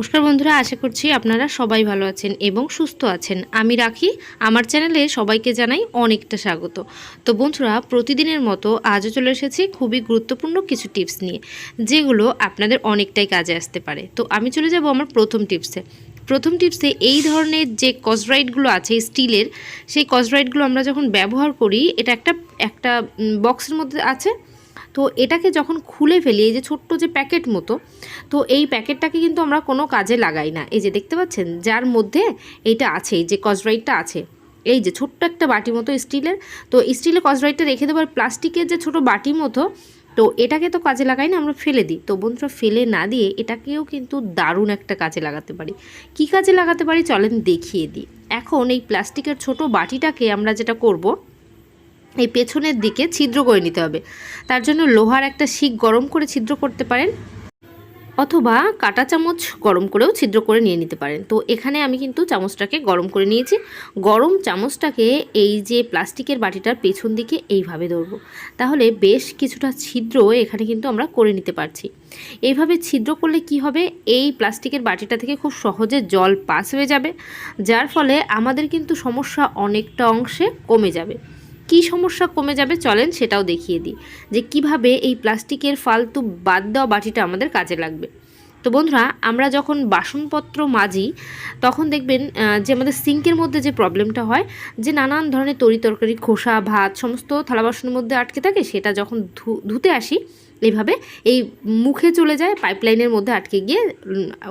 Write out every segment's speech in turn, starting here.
নমস্কার বন্ধুরা, আশা করছি আপনারা সবাই ভালো আছেন এবং সুস্থ আছেন। আমি রাখি, আমার চ্যানেলে সবাইকে জানাই অনেকটা স্বাগত। তো বন্ধুরা, প্রতিদিনের মতো আজও চলে এসেছি খুবই গুরুত্বপূর্ণ কিছু টিপস নিয়ে, যেগুলো আপনাদের অনেকটাই কাজে আসতে পারে। তো আমি চলে যাব আমার প্রথম টিপসে। প্রথম টিপসে, এই ধরনের যে কসরাইটগুলো আছে স্টিলের, সেই কসরাইটগুলো আমরা যখন ব্যবহার করি, এটা একটা একটা বক্সের মধ্যে আছে তো এটাকে যখন খুলে ফেলি, এই যে ছোট্ট যে প্যাকেট মতো, তো এই প্যাকেটটাকে কিন্তু আমরা কোনো কাজে লাগাই না। এই যে দেখতে পাচ্ছেন, যার মধ্যে এইটা আছে, এই যে কসরাইটটা আছে, এই যে ছোট্ট একটা বাটি মতো স্টিলের, তো স্টিলের কসরাইটটা রেখে দেবো আর প্লাস্টিকের যে ছোট বাটি মতো, তো এটাকে তো কাজে লাগাই না, আমরা ফেলে দিই। তো বন্ধুরা, ফেলে না দিয়ে এটাকেও কিন্তু দারুণ একটা কাজে লাগাতে পারি। কি কাজে লাগাতে পারি? চলেন দেখিয়ে দিই। এখন এই প্লাস্টিকের ছোট বাটিটাকে আমরা যেটা করব এই পেছনের দিকে ছিদ্র করে নিতে হবে। তার জন্য লোহার একটা শিক গরম করে ছিদ্র করতে পারেন অথবা কাটা চামচ গরম করেও ছিদ্র করে নিয়ে নিতে পারেন। তো এখানে আমি কিন্তু চামচটাকে গরম করে নিয়েছি। গরম চামচটাকে এই যে প্লাস্টিকের বাটিটার পেছন দিকে এইভাবে ধরবো। তাহলে বেশ কিছুটা ছিদ্র এখানে কিন্তু আমরা করে নিতে পারছি। এইভাবে ছিদ্র করলে কি হবে? এই প্লাস্টিকের বাটিটা থেকে খুব সহজে জল পাস হয়ে যাবে, যার ফলে আমাদের কিন্তু সমস্যা অনেকটা অংশে কমে যাবে। কি সমস্যা কমে যাবে চলেন সেটাও দেখিয়ে দিই, যে কীভাবে এই প্লাস্টিকের ফালতু বাদ দেওয়া বাটিটা আমাদের কাজে লাগবে। তো বন্ধুরা, আমরা যখন বাসনপত্র মাজি, তখন দেখবেন যে আমাদের সিঙ্কের মধ্যে যে প্রবলেমটা হয়, যে নানান ধরনের তরি তরকারি, খোসা, ভাত, সমস্ত থালা বাসনের মধ্যে আটকে থাকে, সেটা যখন ধুতে আসি, এইভাবে এই মুখে চলে যায়, পাইপলাইনের মধ্যে আটকে গিয়ে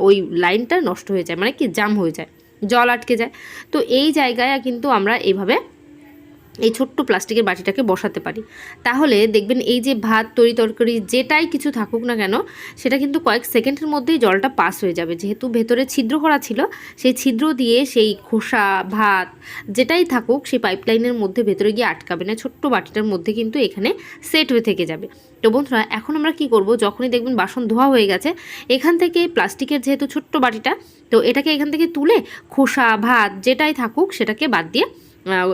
ওই লাইনটা নষ্ট হয়ে যায় মানে কি জাম হয়ে যায়, জল আটকে যায়। তো এই জায়গায় কিন্তু আমরা এইভাবে এই ছোট্ট প্লাস্টিকের বাটিটাকে বসাতে পারি। তাহলে দেখবেন এই যে ভাত, তরি তরকারি যেটাই কিছু থাকুক না কেন, সেটা কিন্তু কয়েক সেকেন্ডের মধ্যেই জলটা পাস হয়ে যাবে। যেহেতু ভেতরে ছিদ্র করা ছিল, সেই ছিদ্র দিয়ে সেই খোসা, ভাত যেটাই থাকুক, সেই পাইপলাইনের মধ্যে ভেতরে গিয়ে আটকাবে না। ছোট্ট বাটিটার মধ্যে কিন্তু এখানে সেট হয়ে থেকে যাবে। তো বন্ধুরা, এখন আমরা কি করব? যখনই দেখবেন বাসন ধোয়া হয়ে গেছে, এখান থেকে প্লাস্টিকের যেহেতু ছোট্ট বাটিটা, তো এটাকে এখান থেকে তুলে খোসা, ভাত যেটাই থাকুক, সেটাকে বাদ দিয়ে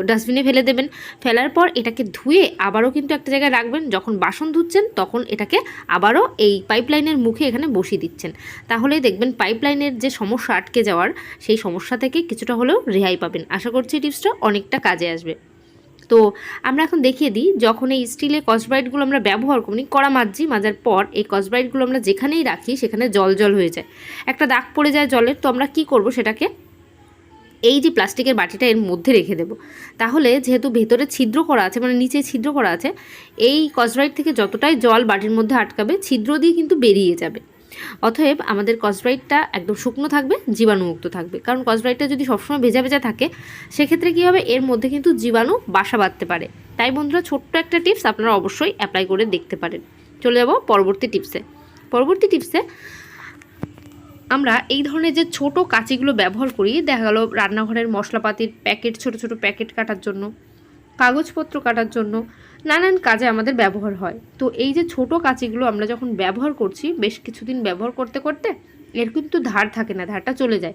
ডাস্টবিনে ফেলে দেবেন। ফেলার পর এটাকে ধুয়ে আবারও কিন্তু একটা জায়গায় রাখবেন। যখন বাসন ধুচ্ছেন, তখন এটাকে আবারও এই পাইপলাইনের মুখে এখানে বসিয়ে দিচ্ছেন। তাহলেই দেখবেন পাইপলাইনের যে সমস্যা আটকে যাওয়ার, সেই সমস্যা থেকে কিছুটা হলেও রেহাই পাবেন। আশা করছি টিপসটা অনেকটা কাজে আসবে। তো আমরা এখন দেখিয়ে দিই, যখন এই স্টিলের কসব্রাইটগুলো আমরা ব্যবহার করি, কড়া মাজি মাজার পর এই কসব্রাইটগুলো আমরা যেখানেই রাখি, সেখানে জল জল হয়ে যায়। একটা দাগ পড়ে যায় জলের, তো আমরা কি করব সেটাকে এই যে প্লাস্টিকের বাটিটা এর মধ্যে রেখে দেব। তাহলে যেহেতু ভেতরে ছিদ্র করা আছে মানে নিচে ছিদ্র করা আছে, এই কসব্রাইট থেকে যতটাই জল বাটির মধ্যে আটকাবে, ছিদ্র দিয়ে কিন্তু বেরিয়ে যাবে। অতএব আমাদের কসব্রাইটটা একদম শুকনো থাকবে, জীবাণুমুক্ত থাকবে। কারণ কসব্রাইটটা যদি সবসময় ভেজা ভেজা থাকে, সেক্ষেত্রে কী হবে? এর মধ্যে কিন্তু জীবাণু বাসা বাঁধতে পারে। তাই বন্ধুরা, ছোট্ট একটা টিপস আপনারা অবশ্যই অ্যাপ্লাই করে দেখতে পারেন। চলে যাব পরবর্তী টিপসে। পরবর্তী টিপসে আমরা এই ধরনের যে ছোট কাঁচিগুলো ব্যবহার করি, দেখা গেলো রান্নাঘরের মশলাপাতির প্যাকেট, ছোট ছোট প্যাকেট কাটার জন্য, কাগজপত্র কাটার জন্য, নানান কাজে আমাদের ব্যবহার হয়। তো এই যে ছোট কাঁচিগুলো আমরা যখন ব্যবহার করছি, বেশ কিছুদিন ব্যবহার করতে করতে এর কিন্তু ধার থাকে না, ধারটা চলে যায়।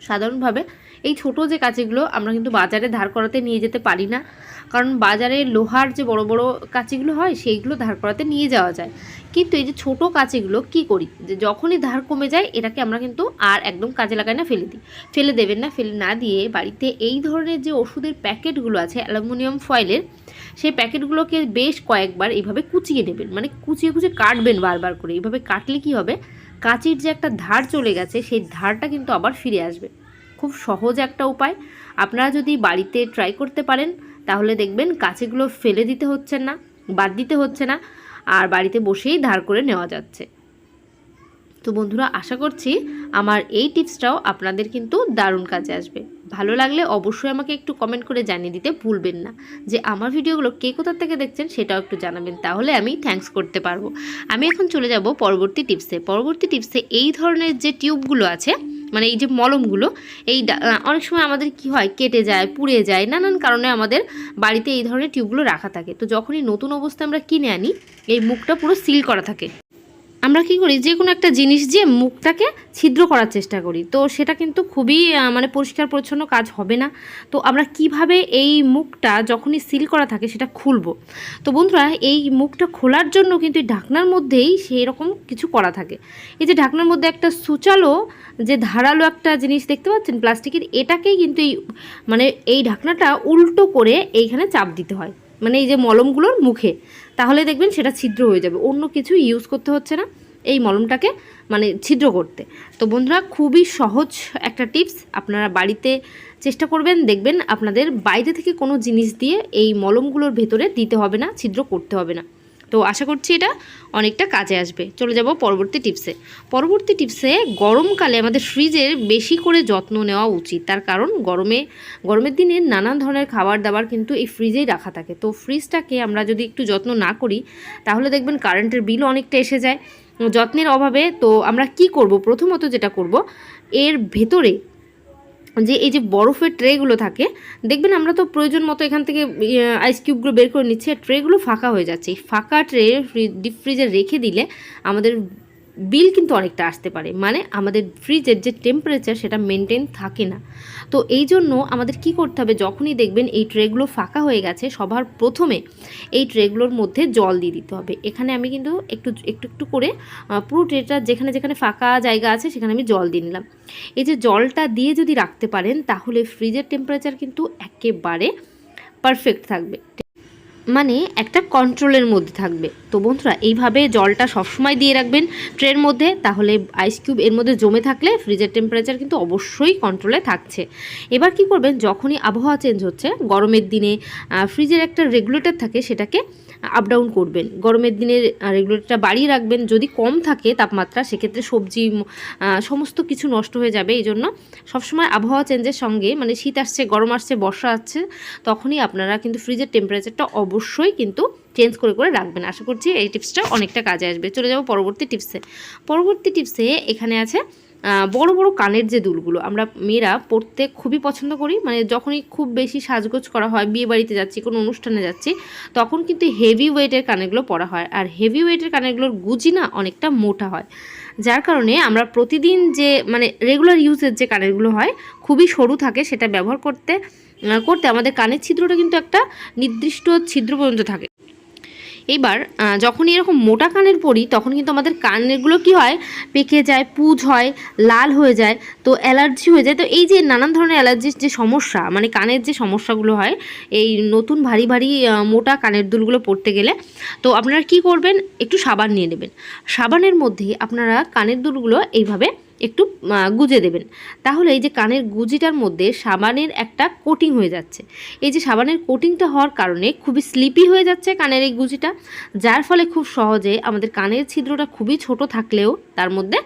সাধারণভাবে এই ছোট যে কাঁচিগুলো আমরা কিন্তু বাজারে ধার করাতে নিয়ে যেতে পারি না। কারণ বাজারে লোহার যে বড় বড় কাঁচিগুলো হয়, সেইগুলো ধার করাতে নিয়ে যাওয়া যায়। কিন্তু এই যে ছোট কাঁচিগুলো কি করি? যে যখনই ধার কমে যায়, এটাকে আমরা কিন্তু আর একদম কাজে লাগাই না, ফেলে দিই। ফেলে দেবেন না, ফেলে না দিয়ে বাড়িতে এই ধরনের যে ওষুধের প্যাকেটগুলো আছে, অ্যালুমিনিয়াম ফয়েলের, সেই প্যাকেটগুলোকে বেশ কয়েকবার এইভাবে কুচিয়ে নেবেন। মানে কুচিয়ে কুচিয়ে কাটবেন বারবার করে। এইভাবে কাটলে কি হবে? কাঁচির যে একটা ধার চলে গেছে, সেই ধারটা কিন্তু আবার ফিরে আসবে। খুব সহজ একটা উপায়। আপনারা যদি বাড়িতে ট্রাই করতে পারেন, তাহলে দেখবেন কাছেগুলো ফেলে দিতে হচ্ছে না, বাদ দিতে হচ্ছে না, আর বাড়িতে বসেই ধার করে নেওয়া যাচ্ছে। তো বন্ধুরা, আশা করছি আমার এই টিপসটাও আপনাদের কিন্তু দারুণ কাজে আসবে। ভালো লাগলে অবশ্যই আমাকে একটু কমেন্ট করে জানিয়ে দিতে ভুলবেন না। যে আমার ভিডিওগুলো কে কোথা থেকে দেখছেন, সেটাও একটু জানাবেন, তাহলে আমি থ্যাঙ্কস করতে পারব। আমি এখন চলে যাব পরবর্তী টিপসে পরবর্তী টিপসে এই ধরনের যে টিউবগুলো আছে মানে এই যে মলমগুলো, এই অনেক সময় আমাদের কি হয়, কেটে যায়, পুড়ে যায়, নানান কারণে আমাদের বাড়িতে এই ধরনের টিউবগুলো রাখা থাকে। তো যখনই নতুন অবস্থায় আমরা কিনে আনি, এই মুখটা পুরো সিল করা থাকে। আমরা কি করি যে কোনো একটা জিনিস দিয়ে মুখটাকে ছিদ্র করার চেষ্টা করি। তো সেটা কিন্তু খুবই মানে পরিষ্কার পরিচ্ছন্ন কাজ হবে না। তো আমরা কীভাবে এই মুখটা যখনই সিল করা থাকে সেটা খুলবো। তো বন্ধুরা, এই মুখটা খোলার জন্য কিন্তু এই ঢাকনার মধ্যেই সেই রকম কিছু করা থাকে। এই যে ঢাকনার মধ্যে একটা সুচালো, যে ধারালো একটা জিনিস দেখতে পাচ্ছেন প্লাস্টিকের, এটাকেই কিন্তু এই মানে এই ঢাকনাটা উল্টো করে এইখানে চাপ দিতে হয়। মানে এই যে মলমগুলোর মুখে, তাহলে দেখবেন সেটা ছিদ্র হয়ে যাবে। অন্য কিছু ইউজ করতে হচ্ছে না এই মলমটাকে মানে ছিদ্র করতে। তো বন্ধুরা, খুবই সহজ একটা টিপস আপনারা বাড়িতে চেষ্টা করবেন, দেখবেন আপনাদের বাইরে থেকে কোনো জিনিস দিয়ে এই মলমগুলোর ভেতরে দিতে হবে না, ছিদ্র করতে হবে না। তো আশা করছি এটা অনেকটা কাজে আসবে। চলে যাব পরবর্তী টিপসে পরবর্তী টিপসে গরমকালে আমাদের ফ্রিজের বেশি করে যত্ন নেওয়া উচিত। তার কারণ গরমে, গরমের দিনে নানান ধরনের খাবার দাবার কিন্তু এই ফ্রিজেই রাখা থাকে। তো ফ্রিজটাকে আমরা যদি একটু যত্ন না করি, তাহলে দেখবেন কারেন্টের বিলও অনেকটা এসে যায়। যত্নের অভাবে তো আমরা কি করব? প্রথমত যেটা করব, এর ভেতরে যে এই যে বরফের ট্রেগুলো থাকে, দেখবেন আমরা তো প্রয়োজন মতো এখান থেকে আইস কিউবগুলো বের করে নিচ্ছি আর ট্রেগুলো ফাঁকা হয়ে যাচ্ছে। এই ফাঁকা ট্রে ডিপ ফ্রিজে রেখে দিলে আমাদের বিল কিন্তু অনেকটা আসতে পারে। মানে আমাদের ফ্রিজের যে টেম্পারেচার সেটা মেনটেন থাকে না। তো এই জন্য আমাদের কি করতে হবে, যখনই দেখবেন এই ট্রেগুলো ফাঁকা হয়ে গেছে, সবার প্রথমে এই ট্রেগুলোর মধ্যে জল দিয়ে দিতে হবে। এখানে আমি কিন্তু একটু একটু একটু করে পুরো ট্রেটা যেখানে যেখানে ফাঁকা জায়গা আছে, সেখানে আমি জল দিয়ে নিলাম। এই যে জলটা দিয়ে যদি রাখতে পারেন, তাহলে ফ্রিজের টেম্পারেচার কিন্তু একেবারে পারফেক্ট থাকবে। মানে একটা কন্ট্রোলের মধ্যে থাকবে। তো বন্ধুরা, এইভাবে জলটা সবসময় দিয়ে রাখবেন ট্রের মধ্যে, তাহলে আইস কিউব এর মধ্যে জমে থাকলে ফ্রিজের টেম্পারেচার কিন্তু অবশ্যই কন্ট্রোলে থাকছে। এবার কি করবেন, যখনই আবহাওয়া চেঞ্জ হচ্ছে, গরমের দিনে ফ্রিজের একটা রেগুলেটর থাকে, সেটাকে আপ ডাউন করবেন। গরমের দিনে রেগুলেটরটা বাড়িয়ে রাখবেন। যদি কম থাকে তাপমাত্রা, সেক্ষেত্রে সবজি সমস্ত কিছু নষ্ট হয়ে যাবে। এই জন্য সবসময় আবহাওয়া চেঞ্জের সঙ্গে মানে শীত আসছে, গরম আসছে, বর্ষা আসছে, তখনই আপনারা কিন্তু ফ্রিজের টেম্পারেচারটা অবশ্যই কিন্তু চেঞ্জ করে করে রাখবেন। আশা করছি এই টিপসটা অনেকটা কাজে আসবে। চলে যাব পরবর্তী টিপসে পরবর্তী টিপসে এখানে আছে বড় বড় কানের যে দুলগুলো, আমরা মেয়েরা পরতে খুবই পছন্দ করি। মানে যখনই খুব বেশি সাজগোজ করা হয়, বিয়ে বাড়িতে যাচ্ছি, কোনো অনুষ্ঠানে যাচ্ছি, তখন কিন্তু হেভি ওয়েটের কানেরগুলো পরা হয়। আর হেভি ওয়েটের কানেরগুলোর গুজি না অনেকটা মোটা হয়। যার কারণে আমরা প্রতিদিন যে মানে রেগুলার ইউজের যে কানেরগুলো হয়, খুবই সরু থাকে, সেটা ব্যবহার করতে করতে আমাদের কানের ছিদ্রটা কিন্তু একটা নির্দিষ্ট ছিদ্র পর্যন্ত থাকে। এবার যখন এরকম মোটা কানের পরি, তখন কিন্তু আমাদের কানেরগুলো কি হয়? পেকে যায়, পুজ হয়, লাল হয়ে যায়, তো অ্যালার্জি হয়ে যায়। তো এই যে নানান ধরনের অ্যালার্জির যে সমস্যা মানে কানের যে সমস্যাগুলো হয়, এই নতুন ভারী ভারী মোটা কানের দুলগুলো পড়তে গেলে, তো আপনারা কি করবেন? একটু সাবান নিয়ে নেবেন। সাবানের মধ্যে আপনারা কানের দুলগুলো এইভাবে একটু গুজে দেবেন। তাহলে এই যে কানের গুজিটার মধ্যে সাবানের একটা কোটিং হয়ে যাচ্ছে। এই যে সাবানের কোটিংটা হওয়ার কারণে খুবই স্লিপি হয়ে যাচ্ছে কানের এই গুজিটা, যার ফলে খুব সহজে আমাদের কানের ছিদ্রটা খুবই ছোট থাকলেও তার মধ্যে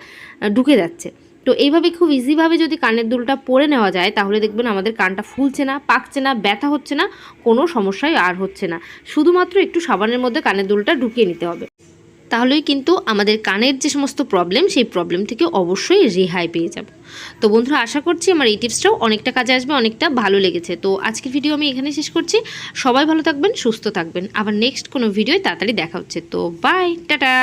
ঢুকে যাচ্ছে। তো এইভাবে খুব ইজিভাবে যদি কানের দুলটা পরে নেওয়া যায়, তাহলে দেখবেন আমাদের কানটা ফুলছে না, পাকছে না, ব্যথা হচ্ছে না, কোনো সমস্যাই আর হচ্ছে না। শুধুমাত্র একটু সাবানের মধ্যে কানের দুলটা ঢুকিয়ে নিতে হবে। তাহলেই কিন্তু আমাদের কানের যে সমস্ত প্রবলেম সেই প্রবলেম থেকে অবশ্যই রেহাই পেয়ে যাব। তো বন্ধুরা, আশা করছি আমার এই টিপসটাও অনেকটা কাজে আসবে, অনেকটা ভালো লেগেছে। তো আজকের ভিডিও আমি এখানে শেষ করছি। সবাই ভালো থাকবেন, সুস্থ থাকবেন। আবার নেক্সট কোনো ভিডিও তাড়াতাড়ি দেখা হচ্ছে। তো বাই টাটা!